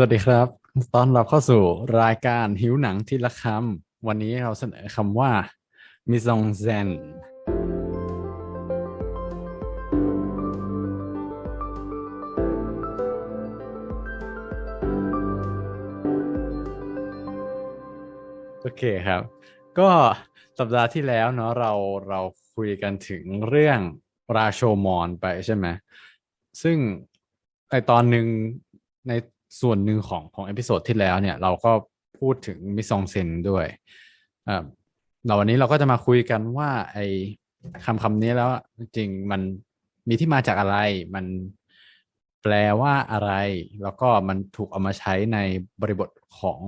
สวัสดีครับ ตอนเราเข้าสู่รายการหิวหนังที่ละคำ วันนี้เราเสนอคำว่ามิซองเซนโอเคครับ ก็สัปดาห์ที่แล้วเนาะเราเราคุยกันถึงเรื่องราโชมอนไปใช่ไหม ซึ่งในตอนหนึ่งใน ส่วนหนึ่งของของเอพิโซดที่แล้วเนี่ยเราก็พูดถึงมิซองเซนด้วยอ่าเราวันนี้เราก็จะมาคุยกันว่า ไอ้คำคำนี้แล้วจริงมันมีที่มาจากอะไร มันแปลว่าอะไร แล้วก็มันถูกเอามาใช้ในบริบทของ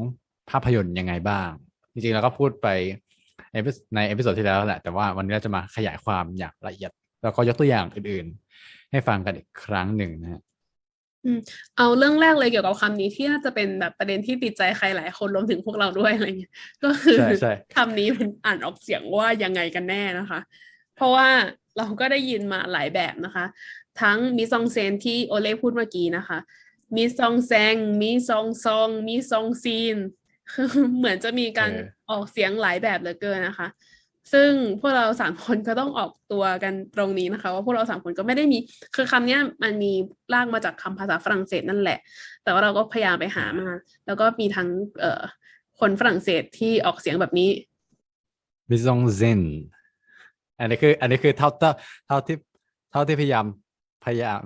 ภาพยนตร์ยังไงบ้าง จริงๆเราก็พูดไปในเอพิโซดที่แล้วแหละ แต่ว่าวันนี้เราจะมาขยายความอย่างละเอียด แล้วก็ยกตัวอย่างอื่นๆ ให้ฟังกันอีกครั้งหนึ่งนะฮะ อืม เอาเรื่องแรกเลยเกี่ยวกับคำนี้ที่น่าจะเป็นแบบประเด็นที่ติดใจใครหลายคนรวมถึงพวกเราด้วยอะไรเงี้ยก็คือใช่ใช่คำนี้มันอ่านออกเสียงว่ายังไงกันแน่นะคะ เพราะว่าเราก็ได้ยินมาหลายแบบนะคะ ทั้งมิซองเซนที่โอเล่พูดเมื่อกี้นะคะมิซองแซงมิซองซองมิซองซีนเหมือนจะมีการเออออกเสียงหลายแบบเหลือเกินนะคะ ซึ่งพวกเราสามคนก็ต้องออกตัวกันตรงนี้นะคะ ว่าพวกเราสามคนก็ไม่ได้มีคือคำเนี้ยมันมีรากมาจากคำภาษาฝรั่งเศสนั่นแหละ แต่ว่าเราก็พยายามไปหามา แล้วก็มีทั้งเอ่อคนฝรั่งเศสที่ออกเสียงแบบนี้มิซองเซนอันนี้คือ อันนี้คือเท่าเท่าเท่าที่เท่าที่พยายามพยายาม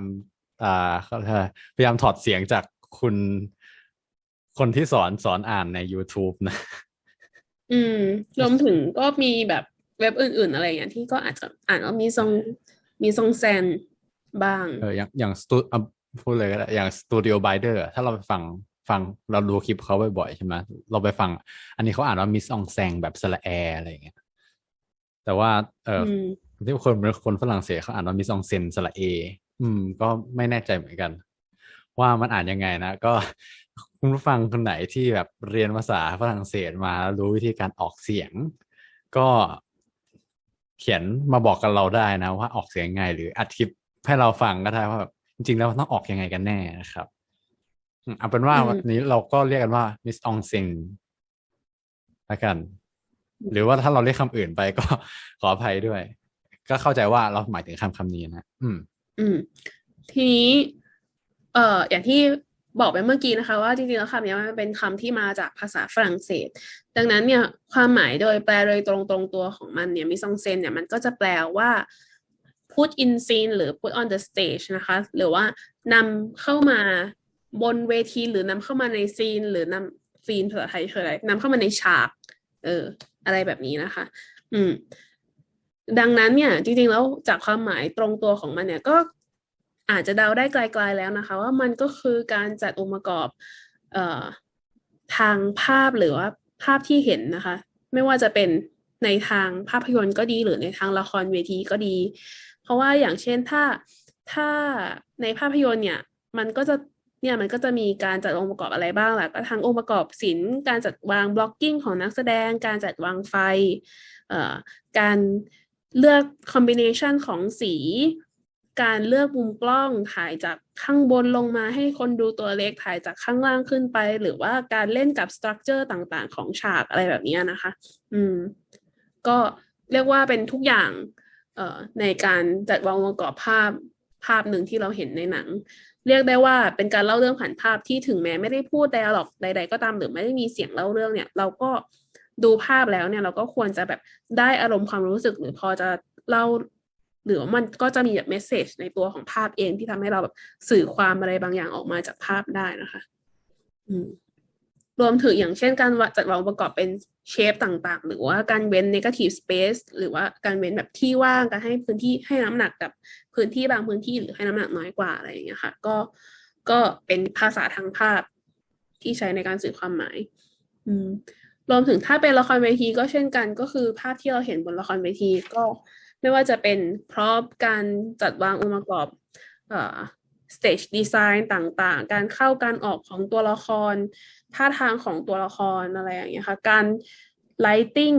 อ่าพยายามถอดเสียงจากคุณคนที่สอนสอนอ่านใน YouTube นะ อืม รวมถึงก็มีแบบเว็บอื่น ๆ อะไรอย่างเงี้ยที่ก็อาจจะอ่านว่ามีซองมีซองแซนบ้าง เอออย่างอย่างสตูอะพูดเลยก็ได้อย่างสตูดิโอไบเดอร์ถ้าเราไปฟังฟังเราดูคลิปเขาบ่อยๆใช่ไหมเราไปฟัง อันนี้เขาอ่านว่ามิซองแซงแบบสระแออะไรอย่างเงี้ยแต่ว่า เอออืมที่คนเป็นคนฝรั่งเศสเขาอ่านว่ามิซองเซนสระเอ อืม ก็ไม่แน่ใจเหมือนกัน ว่ามันอ่านยังไงนะ ก็ คุณผู้ฟังคนไหนที่แบบเรียนภาษาฝรั่งเศสมาแล้วรู้วิธีการออกเสียง ก็เขียนมาบอกกับเราได้นะ ว่าออกเสียงยังไงหรืออัดคลิปให้เราฟังก็ได้ว่าแบบจริงๆแล้วมันต้องออกยังไงกันแน่นะครับอืมเอาเป็นว่าอืมวันนี้เราก็เรียกกันว่ามิสอองเซนละกัน หรือว่าถ้าเราเรียกคำอื่นไปก็ขออภัยด้วย ก็เข้าใจว่าเราหมายถึงคำคำนี้นะอืม อืม ทีนี้ เอ่อ อย่างที่ บอกไปเมื่อกี้นะคะว่าจริงๆแล้วคำนี้มันเป็นคำที่มาจากภาษาฝรั่งเศส ดังนั้นเนี่ยความหมายโดยแปลโดยตรงตรงตัวของมันเนี่ยมิซองเซนเนี่ยมันก็จะแปลว่า put in scene หรือ put on the stage นะคะ หรือว่านำเข้ามาบนเวทีหรือนำเข้ามาในซีน หรือนำซีนภาษาไทยคืออะไรนำเข้ามาในฉาก เออ อะไรแบบนี้นะคะ อืมดังนั้นเนี่ยจริงๆแล้วจากความหมายตรงตัวของมันเนี่ยก็ อาจจะเดาได้ไกลๆแล้วนะคะ ว่ามันก็คือการจัดองค์ประกอบออทางภาพหรือว่าภาพที่เห็นนะคะ ไม่ว่าจะเป็นในทางภาพยนตร์ก็ดีหรือในทางละครเวทีก็ดี เพราะว่าอย่างเช่นถ้าถ้าในภาพยนตร์เนี่ยมันก็จะเนี่ยมันก็จะมีการจัดองค์ประกอบอะไรบ้างแหละก็ทั้งองค์ประกอบศิลป์การจัดวางบล็อกกิ้งของนักแสดง การจัดวางไฟการเลือกคอมบิเนชันของสี การเลือกมุมกล้องถ่ายจากข้างบนลงมาให้คนดูตัวเล็กถ่ายจากข้างล่างขึ้นไป หรือว่าการเล่นกับสตรัคเจอร์ต่างๆ ของฉากอะไรแบบนี้นะคะ อืม ก็เรียกว่าเป็นทุกอย่าง เอ่อในการจัดวางองค์ประกอบภาพภาพหนึ่งที่เราเห็นในหนัง เรียกได้ว่าเป็นการเล่าเรื่องผ่านภาพที่ถึงแม้ไม่ได้พูดไดอะล็อกใด ๆ ก็ตามหรือไม่ได้มีเสียงเล่าเรื่องเนี่ย เราก็ดูภาพแล้วเนี่ยเราก็ควรจะแบบได้อารมณ์ความรู้สึกหรือพอจะเล่า หรือว่ามันก็จะมีแบบเมสเซจในตัวของภาพเองที่ทำให้เราแบบสื่อความอะไรบางอย่างออกมาจากภาพได้นะคะ อืมรวมถึงอย่างเช่นการจัดวางองค์ประกอบเป็นเชฟต่างๆ หรือว่าการเว้น negative space หรือว่าการเว้นแบบที่ว่างการให้พื้นที่ให้น้ำหนักกับพื้นที่บางพื้นที่หรือให้น้ำหนักน้อยกว่าอะไรอย่างเงี้ยค่ะ ก็ก็เป็นภาษาทางภาพที่ใช้ในการสื่อความหมาย อืมรวมถึงถ้าเป็นละครเวทีก็เช่นกันก็คือภาพที่เราเห็นบนละครเวทีก็ ไม่ว่าจะเป็นพร็อพการจัดวางองค์ประกอบเอ่อ stage design ต่างๆ การเข้าการออกของตัวละคร ท่าทางของตัวละครอะไรอย่างเงี้ยค่ะ การ lighting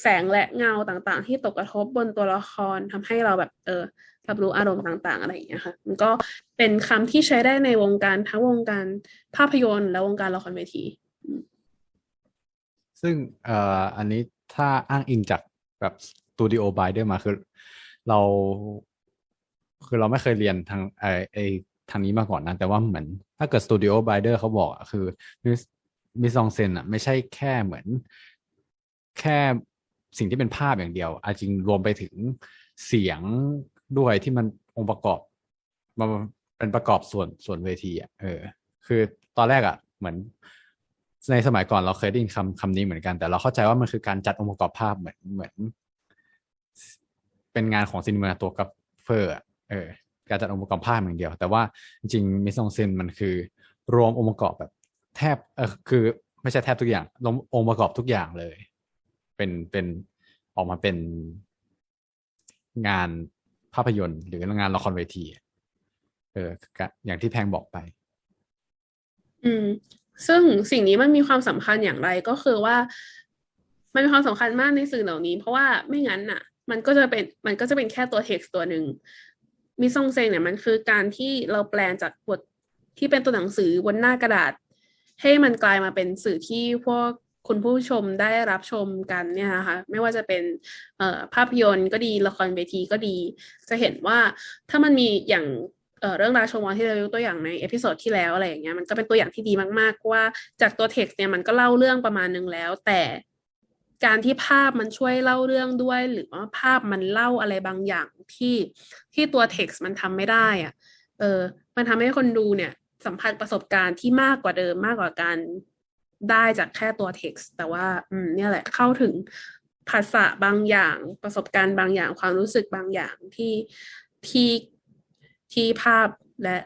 แสงและเงาต่างๆ ที่ตกกระทบบนตัวละครทำให้เราแบบเออรับรู้อารมณ์ต่าง ๆ อะไรอย่างเงี้ยค่ะ มันก็เป็นคำที่ใช้ได้ในวงการทั้งวงการภาพยนตร์และวงการละครเวที ซึ่งเอ่ออันนี้ถ้าอ้างอิงจากแบบ ตูดิโอบายเดอร์มาคือ เรา คือเราไม่เคยเรียนทางไอไอทางนี้มาก่อนนะแต่ว่าเหมือน ถ้าเกิดสตูดิโอบายเดอร์เขาบอกอะคือมิมิซองเซนอะไม่ใช่แค่เหมือน แค่สิ่งที่เป็นภาพอย่างเดียวอาจริงรวมไปถึงเสียงด้วยที่มันองค์ประกอบมันเป็นประกอบส่วนส่วนเวทีอะเออ คือตอนแรกอะ เหมือนในสมัยก่อนเราเคยได้ยินคำคำนี้เหมือนกันแต่เราเข้าใจว่ามันคือการจัดองค์ประกอบภาพเหมือนเหมือน เป็นงานของซินิมาโตกราฟเฟอร์เออการจัดองค์ประกอบภาพอย่างเดียว แต่ว่าจริงมิสซองเซนมันคือ รวมองค์ประกอบแบบแทบเออคือ ไม่ใช่แทบทุกอย่างรวมองค์ประกอบทุกอย่างเลย เป็นเป็นออกมาเป็นงานภาพยนตร์ หรืองานละครเวที เอออย่างที่แพงบอกไป อืม ซึ่งสิ่งนี้มันมีความสำคัญอย่างไรก็คือว่า มันมีความสำคัญมากในสื่อเหล่านี้ เพราะว่าไม่งั้นน่ะ มันก็จะเป็นมันก็จะเป็นแค่ตัว text ตัวหนึ่งมิซองเซงเนี่ยมันคือการที่เราแปลงจากบทที่เป็นตัวหนังสือบนหน้ากระดาษ ให้มันกลายมาเป็นสื่อที่พวกคุณผู้ชมได้รับชมกันเนี่ยนะคะไม่ว่าจะเป็นภาพยนตร์ก็ดีละครเวทีก็ดี จะเห็นว่าถ้ามันมีอย่างเเรื่องราชมวอนที่เรายกตัวอย่างในเอพิโซดที่แล้วอะไรอย่างเงี้ยมันก็เป็นตัวอย่างที่ดีมากๆว่าจากตัวเท็กซ์เนี่ยมันก็เล่าเรื่องประมาณนึงแล้ว แต่ การที่ภาพมันช่วยเล่าเรื่องด้วย หรือว่าภาพมันเล่าอะไรบางอย่างที่ที่ตัวเท็กซ์มันทำไม่ได้อะเออ มันทำให้คนดูเนี่ย สัมผัสประสบการณ์ที่มากกว่าเดิมมากกว่าการได้จากแค่ตัว text แต่ว่า อืม เนี่ยแหละเข้าถึงภาษาบางอย่างประสบการณ์บางอย่างความรู้สึกบางอย่างที่ที่ที่ภาพและ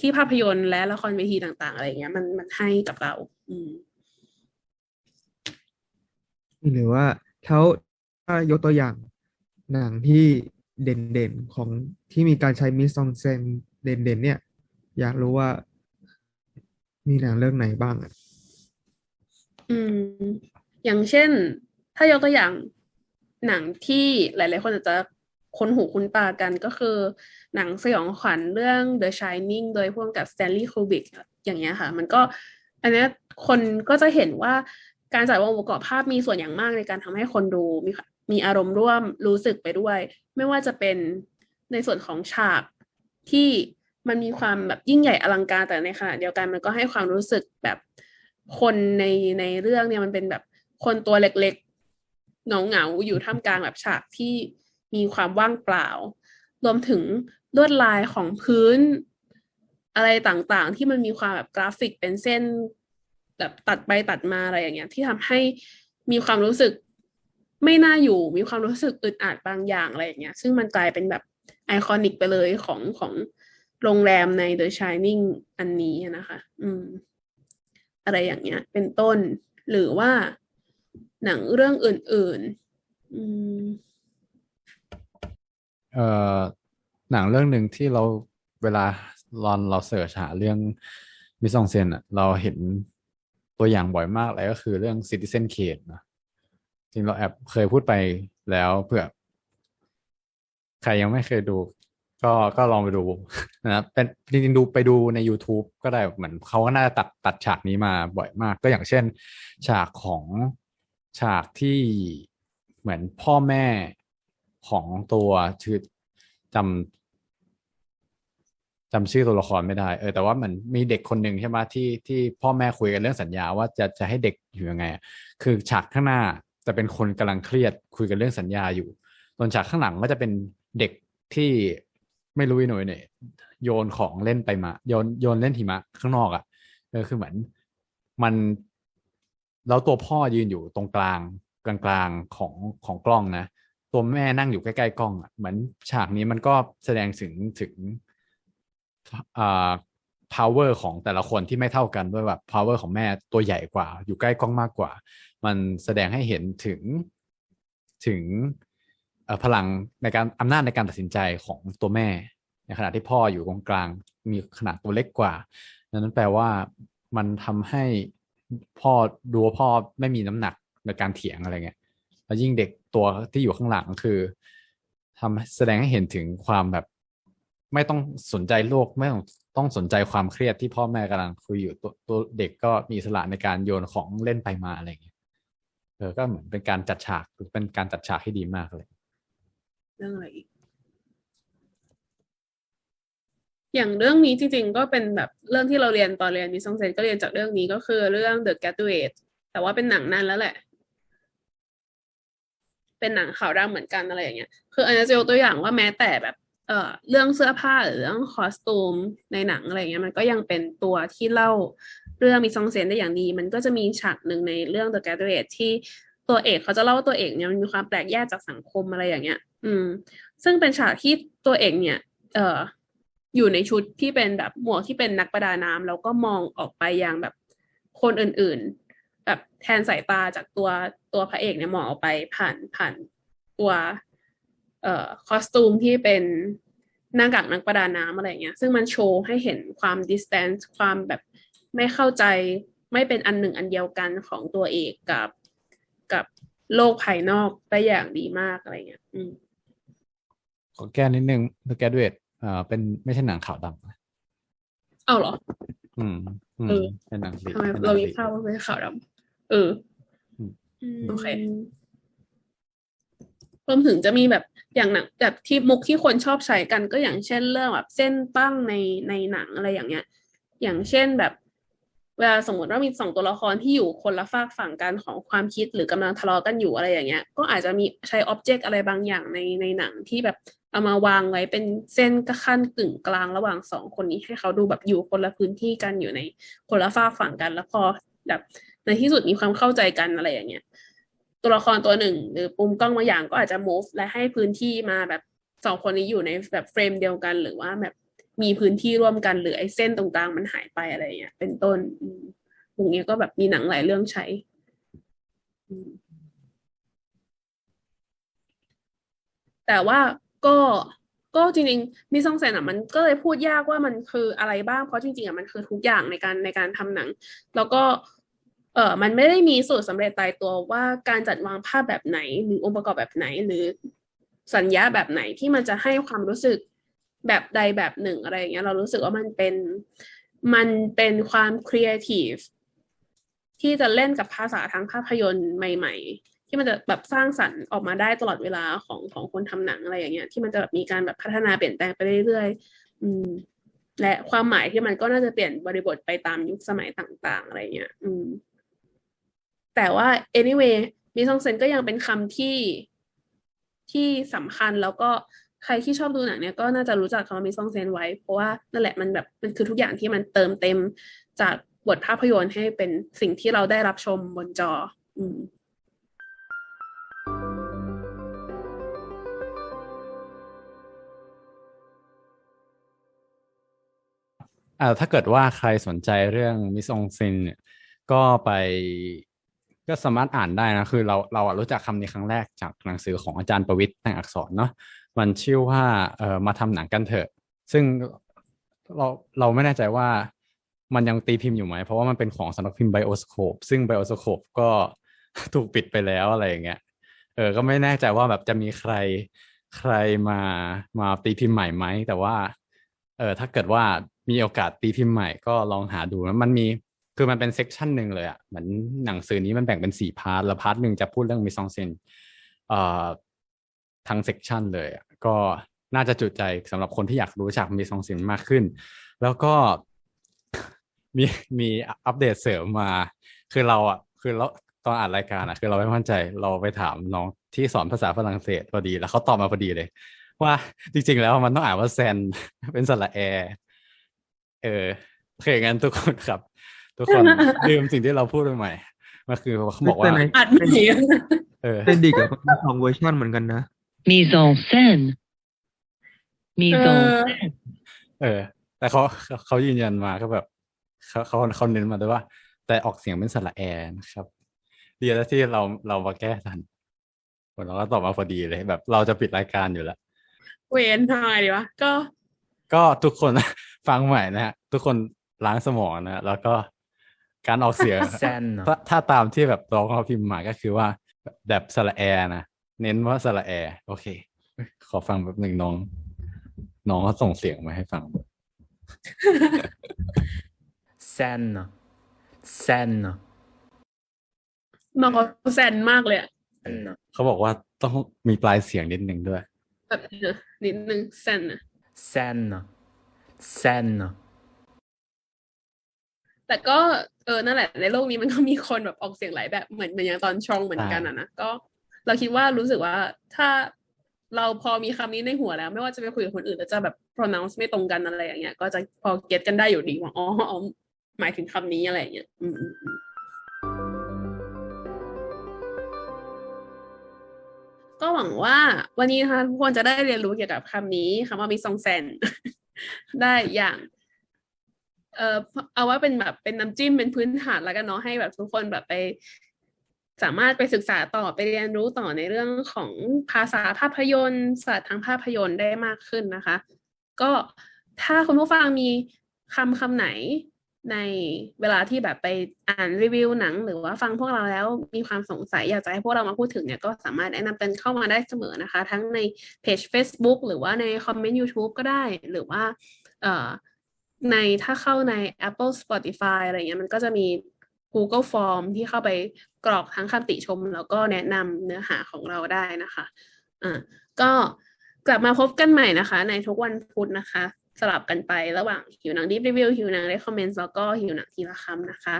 ที่ภาพยนตร์และละครเวทีต่าง ๆ อะไรเงี้ย มันมันให้กับเรา อืม หรือว่าเขาถ้ายกตัวอย่างหนังที่เด่นๆของที่มีการใช้มิสซองเซนเด่นๆเนี่ย อยากรู้ว่ามีหนังเรื่องไหนบ้างอะอืม อย่างเช่น ถ้ายกตัวอย่างหนังที่หลายๆ คนอาจจะคุ้นหูคุ้นตากันก็คือ หนังสยองขวัญเรื่อง The Shining โดยพ่วงกับ Stanley Kubrick อย่างเงี้ยค่ะ มันก็ อันนี้คนก็จะเห็นว่า การจัดองค์ประกอบภาพมีส่วนอย่างมากในการทำให้คนดูมีมีอารมณ์ร่วมรู้สึกไปด้วย ไม่ว่าจะเป็นในส่วนของฉากที่มันมีความแบบยิ่งใหญ่อลังการแต่ในขณะเดียวกันมันก็ให้ความรู้สึกแบบคนในในเรื่องเนี่ยมันเป็นแบบคนตัวเล็กๆเงาเหงาๆอยู่ท่ามกลางแบบฉากที่มีความว่างเปล่า รวมถึงลวดลายของพื้นอะไรต่างๆ ที่มันมีความแบบกราฟิกเป็นเส้น แบบตัดไปตัดมาอะไรอย่างเงี้ย ที่ทำให้มีความรู้สึกไม่น่าอยู่ มีความรู้สึกอึดอัดบางอย่างอะไรอย่างเงี้ย ซึ่งมันกลายเป็นแบบไอคอนิกไปเลยของของโรงแรมใน The Shining อันนี้นะคะ อืม อะไรอย่างเงี้ย เป็นต้น หรือว่าหนังเรื่องอื่น ๆ อืม เอ่อ หนังเรื่องหนึ่งที่เราเวลาลอนเราเสิร์ชหาเรื่องมิซองเซนอะเราเห็น ตัวอย่างบ่อยมากเลยก็คือเรื่อง Citizen Kane นะจริงเราแอบเคยพูดไปแล้วเผื่อ ใครยังไม่เคยดู ก็ก็ลองไปดูนะครับเป็นจริงๆดูไปดูใน YouTube ก็ได้เหมือนเขาก็น่าจะตัดตัดฉากนี้มาบ่อยมาก ก็อย่างเช่น ฉากของฉากที่เหมือนพ่อแม่ของตัวชื่อจำ จำชื่อตัวละครไม่ได้เออแต่ว่าเหมือนมีเด็กคนหนึ่งใช่ไหมที่ที่พ่อแม่คุยกันเรื่องสัญญาว่าจะจะให้เด็กอยู่ยังไงอะคือฉากข้างหน้าจะเป็นคนกำลังเครียดคุยกันเรื่องสัญญาอยู่ส่วนฉากข้างหลังก็จะเป็นเด็กที่ไม่รู้หน่อยเนี่ยโยนของเล่นไปมา โยนโยนเล่นหิมะข้างนอกอะ่ะเออคือเหมือนมันแล้วตัวพ่อยืนอยู่ตรงกลางกลางๆของของกล้องนะ ตัวแม่นั่งอยู่ใกล้ๆกล้องอะเหมือนฉากนี้มันก็แสดงถึงถึง power ของแต่ละคนที่ไม่เท่ากันด้วยแบบ power ของแม่ตัวใหญ่กว่า อยู่ใกล้กล้องมากกว่า มันแสดงให้เห็นถึงถึงพลังในการอำนาจในการตัดสินใจของตัวแม่ ในขณะที่พ่ออยู่ตรงกลาง มีขนาดตัวเล็กกว่าดังนั้นแปลว่ามันทำให้พ่อดูว่าพ่อไม่มีน้ำหนักในการเถียงอะไรเงี้ยแล้วยิ่งเด็กตัวที่อยู่ข้างหลังคือทำแสดงให้เห็นถึงความแบบ ไม่ต้องสนใจโลกไม่ต้องต้องสนใจความเครียดที่พ่อแม่กำลังคุยอยู่ตัวตัวเด็กก็มีอิสระในการโยนของเล่นไปมาอะไรอย่างเงี้ยเออก็เหมือนเป็นการจัดฉากเป็นการจัดฉากที่ดีมากเลย เรื่องอะไรอีก อย่างเรื่องนี้จริง ๆ ก็เป็นแบบเรื่องที่เราเรียนตอนเรียนมิซองเซนก็เรียนจากเรื่องนี้ก็คือเรื่อง The Graduate แต่ว่าเป็นหนังนานแล้วแหละ เป็นหนังข่าวดำเหมือนกันอะไรอย่างเงี้ย คืออันนี้จะยกตัวอย่างว่าแม้แต่แบบ เอ่อเรื่องเสื้อผ้าหรือเรื่องคอสตูมในหนังอะไรเงี้ยมันก็ยังเป็นตัวที่เล่าเรื่องมิสซองเซนได้อย่างดี มันก็จะมีฉากหนึ่งในเรื่อง The Graduate ที่ตัวเอกเขาจะเล่าว่าตัวเอกเนี่ยมันมีความแปลกแยกจากสังคมอะไรอย่างเงี้ย อืม ซึ่งเป็นฉากที่ตัวเอกเนี่ย เอ่ออยู่ในชุดที่เป็นแบบหมวกที่เป็นนักประดาน้ำแล้วก็มองออกไปยังแบบคนอื่นๆ แบบแทนสายตาจากตัวตัวพระเอกเนี่ยมองออกไปผ่านผ่านตัว เอ่อคอสตูมที่เป็นหน้ากากนักประดาน้ำอะไรเงี้ย ซึ่งมันโชว์ให้เห็นความ distance ความแบบไม่เข้าใจไม่เป็นอันหนึ่งอันเดียวกันของตัวเอกกับกับโลกภายนอกได้อย่างดีมากอะไรเงี้ย อืมขอแก้นิดนึง The Graduate เอ่อเป็นไม่ใช่หนังขาวดำนะเอาเหรอ อืมอืมเออเป็นหนังสีทำไมเป็นหนัเรางมีสีภาพว่าเป็นขาวดำเออโอเคร วมถึงจะมีแบบอย่างหนังแบบที่มุกที่คนชอบใช้กันก็อย่างเช่นเรื่องแบบเส้นตั้งในในหนังอะไรอย่างเงี้ย อย่างเช่นแบบเวลาสมมติว่ามีสองตัวละครที่อยู่คนละฝากฝั่งกันของความคิดหรือกำลังทะเลาะกันอยู่อะไรอย่างเงี้ย ก็อาจจะมีใช้อ็อบเจกต์อะไรบางอย่างในในหนังที่แบบเอามาวางไว้เป็นเส้นกระขั้นกึ่งกลางระหว่างสองคนนี้ให้เขาดูแบบอยู่คนละพื้นที่กันอยู่ในคนละฝากฝั่งกัน แล้วพอแบบในที่สุดมีความเข้าใจกันอะไรอย่างเงี้ย ตัวละครตัวหนึ่ง หรือปุ่มกล้องบางอย่างก็อาจจะ move และให้พื้นที่มาแบบสองคนนี้อยู่ในแบบเฟรมเดียวกัน หรือว่าแบบมีพื้นที่ร่วมกันหรือไอ้เส้นตรงกลางมันหายไปอะไรอย่างเงี้ยเป็นต้นอย่างเงี้ยก็แบบมีหนังหลายเรื่องใช้แต่ว่าก็ก็จริงๆมิซองแซนอะมันก็เลยพูดยากว่ามันคืออะไรบ้างเพราะจริงๆอะมันคือทุกอย่างในการในการทำหนัง แล้วก็ เออมันไม่ได้มีสูตรสำเร็จตายตัวว่าการจัดวางภาพแบบไหน หรือองค์ประกอบแบบไหน หรือสัญญาแบบไหนที่มันจะให้ความรู้สึกแบบใดแบบหนึ่งอะไรอย่างเงี้ย เรารู้สึกว่ามันเป็นมันเป็นความครีเอทีฟที่จะเล่นกับภาษาทางภาพยนตร์ใหม่ ๆ ที่มันจะแบบสร้างสรรค์ออกมาได้ตลอดเวลาของของคนทำหนังอะไรอย่างเงี้ย ที่มันจะแบบมีการแบบพัฒนาเปลี่ยนแปลงไปเรื่อยๆอืม และความหมายที่มันก็น่าจะเปลี่ยนบริบทไปตามยุคสมัยต่าง ๆ อะไรเงี้ย อืม แต่ว่า anyway มิซองเซนก็ยังเป็นคำที่ที่สำคัญแล้วก็ใครที่ชอบดูหนังเนี่ยก็น่าจะรู้จักคำว่ามิซองเซนไว้ เพราะว่านั่นแหละมันแบบมันคือทุกอย่างที่มันเติมเต็มจากบทภาพยนตร์ให้เป็นสิ่งที่เราได้รับชมบนจอ อืมอ่าถ้าเกิดว่าใครสนใจเรื่องมิซองซินเนี่ยก็ไป ก็สามารถอ่านได้นะ คือเราเรารู้จักคำนี้ครั้งแรกจากหนังสือของอาจารย์ประวิทย์แต่งอักษรเนาะมันชื่อว่าเออมาทำหนังกันเถอะ ซึ่งเราเราไม่แน่ใจว่ามันยังตีพิมพ์อยู่ไหม เพราะว่ามันเป็นของสำนักพิมพ์ไบโอสโคปซึ่งไบโอสโคปก็ถูกปิดไปแล้วอะไรอย่างเงี้ยเออก็ไม่แน่ใจว่าแบบจะมีใครใครมามาตีพิมพ์ใหม่ไหมแต่ว่าเออถ้าเกิดว่ามีโอกาสตีพิมพ์ใหม่ก็ลองหาดูนะมันมี คือมันเป็นเซกชันหนึ่งเลยอะเหมือนหนังสือนี้มันแบ่งเป็นสี่พาร์ทแล้วพาร์ทหนึ่งจะพูดเรื่องมิซองเซนเอ่อทั้งเซกชันเลยก็น่าจะจุใจสำหรับคนที่อยากรู้จักมิซองเซนมากขึ้น แล้วก็มีมีอัปเดตเสริมมา คือเราอะคือเราตอนอ่านรายการอะ คือเราไม่มั่นใจเราไปถามน้องที่สอนภาษาฝรั่งเศสพอดี แล้วเขาตอบมาพอดีเลย ว่าจริง ๆ แล้วมันต้องอ่านว่าแซนเป็นสระแอเออโอเคงั้นทุกคนครับ ทุกคนลืมสิ่งที่เราพูดไปใหม่มันคือเขาบอกว่าแต่ในอัดไม่ดีเออเป็นดีกับสองเวอร์ชันเหมือนกันนะ mise en scène, mise en เออ scène. เออ แต่เขาเขาเขายืนยันมาก็แบบเขาเขาเขาเน้นมาด้วยว่า แต่ออกเสียงเป็นสระแอนะครับดีแล้วที่เราเรามาแก้ทันคนเราก็ตอบมาพอดีเลยแบบ เราจะปิดรายการอยู่แล้วเวนทำไงดีวะก็ ก็ทุกคนฟังใหม่นะฮะทุกคนล้างสมองนะฮะแล้วก็ การออกเสียงแซนเนอะถ้าถ้าตามที่แบบน้องเขาพิมพ์มาก็คือว่าแบบสระแอนะเน้นว่าสระแอ โอเคโขอฟังแบบหนึ่งน้อง น้องเขาส่งเสียงมาให้ฟัง sen sen น้องเขาแซนมากเลยอะ sen เขาบอกว่าต้องมีปลายเสียงนิดนึงด้วยแบบเนอะนิดนึงแซนอะ sen sen แต่ก็เออนั่นแหละในโลกนี้มันก็มีคนแบบออกเสียงหลายแบบเหมือนเหมือนอย่างตอนชองเหมือนกันอะนะก็ เราคิดว่ารู้สึกว่าถ้าเราพอมีคำนี้ในหัวแล้ว ไม่ว่าจะไปคุยกับคนอื่นแล้วจะแบบ pronounce ไม่ตรงกันอะไรอย่างเงี้ย ก็จะพอเก็ตกันได้อยู่ดีว่าอ๋ออ๋อหมายถึงคำนี้อะไรอย่างเงี้ยอืมอืมอืมก็หวังว่าวันนี้นะคะทุกคนจะได้เรียนรู้เกี่ยวกับคำนี้คำว่ามิซองเซนได้อย่าง เออเอาว่าเป็นแบบเป็นน้ำจิ้มเป็นพื้นฐานแล้วกันเนาะให้แบบทุกคนแบบไป สามารถไปศึกษาต่อไปเรียนรู้ต่อในเรื่องของภาษาภาพยนตร์ศาสตร์ทางภาพยนตร์ได้มากขึ้นนะคะ ก็ถ้าคุณผู้ฟังมีคำคำไหนในเวลาที่แบบไปอ่านรีวิวหนัง หรือว่าฟังพวกเราแล้วมีความสงสัยอยากจะให้พวกเรามาพูดถึงเนี่ยก็สามารถแนะนำกันเข้ามาได้เสมอนะคะ ทั้งในเพจ Facebook หรือว่าในคอมเมนต์ YouTube ก็ได้ หรือว่า เอ่อ ในถ้าเข้าใน Apple Spotify อะไรเงี้ยมันก็จะมี Google Form ที่เข้าไปกรอกทั้งคำติชม แล้วก็แนะนำเนื้อหาของเราได้นะคะอ่าก็กลับมาพบกันใหม่นะคะ ในทุกวันพุธนะคะ สลับกันไประหว่างหิวหนังดีรีวิวหิวหนังได้คอมเมนต์แล้วก็หิวหนังทีละคำนะคะ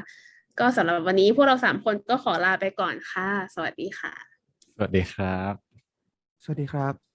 ก็สำหรับวันนี้พวกเราสามคนก็ขอลาไปก่อนค่ะ สวัสดีค่ะ สวัสดีครับ สวัสดีครับ